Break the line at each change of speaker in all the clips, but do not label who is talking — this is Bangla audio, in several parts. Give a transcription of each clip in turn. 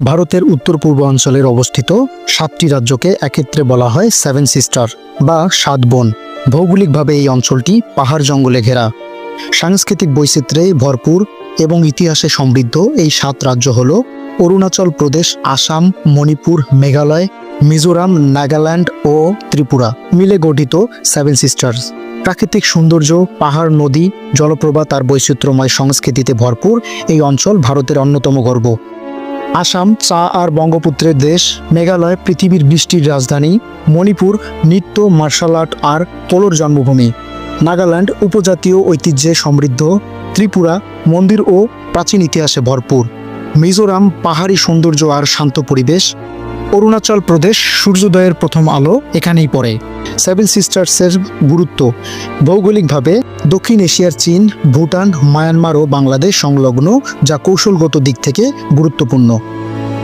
ভারতের উত্তর পূর্ব অঞ্চলের অবস্থিত সাতটি রাজ্যকে একত্রে বলা হয় সেভেন সিস্টার বা সাত বোন। ভৌগোলিকভাবে এই অঞ্চলটি পাহাড় জঙ্গলে ঘেরা। সাংস্কৃতিক বৈচিত্র্যে ভরপুর এবং ইতিহাসে সমৃদ্ধ এই সাত রাজ্য হল অরুণাচল প্রদেশ, আসাম, মণিপুর, মেঘালয়, মিজোরাম, নাগাল্যান্ড ও ত্রিপুরা মিলে গঠিত সেভেন সিস্টার্স প্রাকৃতিক সৌন্দর্য, পাহাড়, নদী, জলপ্রপাত আর বৈচিত্র্যময় সংস্কৃতিতে ভরপুর এই অঞ্চল ভারতের অন্যতম গর্ব। আসাম, চা আর বঙ্গপুত্রের দেশ, মেঘালয়, পৃথিবীর বৃষ্টির রাজধানী, মণিপুর, নৃত্য, মার্শাল আর্ট আর পোলোর জন্মভূমি। নাগাল্যান্ড উপজাতীয় ঐতিহ্যে সমৃদ্ধ, ত্রিপুরা মন্দির ও প্রাচীন ইতিহাসে ভরপুর। মিজোরাম পাহাড়ি সৌন্দর্য আর শান্ত পরিবেশ অরুণাচল প্রদেশ সূর্যোদয়ের প্রথম আলো এখানেই পড়ে। সেভেন সিস্টার্সের গুরুত্ব। ভৌগোলিকভাবে দক্ষিণ এশিয়ার চীন, ভুটান, মায়ানমার ও বাংলাদেশ সংলগ্ন যা কৌশলগত দিক থেকে গুরুত্বপূর্ণ।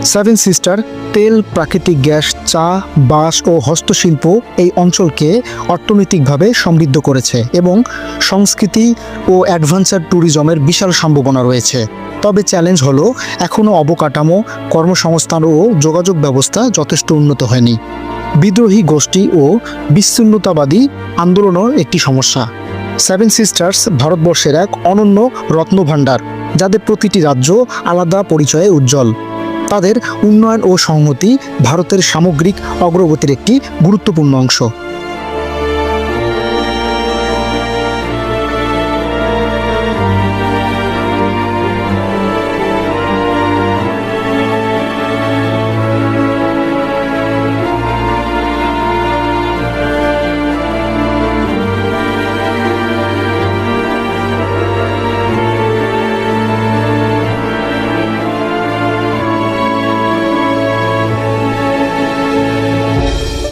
সেভেন সিস্টার, তেল, প্রাকৃতিক গ্যাস, চা, বাঁশ ও হস্তশিল্প এই অঞ্চলকে অর্থনৈতিকভাবে সমৃদ্ধ করেছে এবং সংস্কৃতি ও অ্যাডভেঞ্চার ট্যুরিজমের বিশাল সম্ভাবনা রয়েছে। তবে চ্যালেঞ্জ হলো এখনও অবকাঠামো, কর্মসংস্থান ও যোগাযোগ ব্যবস্থা যথেষ্ট উন্নত হয়নি। বিদ্রোহী গোষ্ঠী ও বিচ্ছিন্নতাবাদী আন্দোলনও একটি সমস্যা। সেভেন সিস্টার্স ভারতবর্ষের এক অনন্য রত্নভাণ্ডার, যাদের প্রতিটি রাজ্য আলাদা পরিচয়ে উজ্জ্বল। তাদের উন্নয়ন ও সংহতি ভারতের সামগ্রিক অগ্রগতির একটি গুরুত্বপূর্ণ অংশ।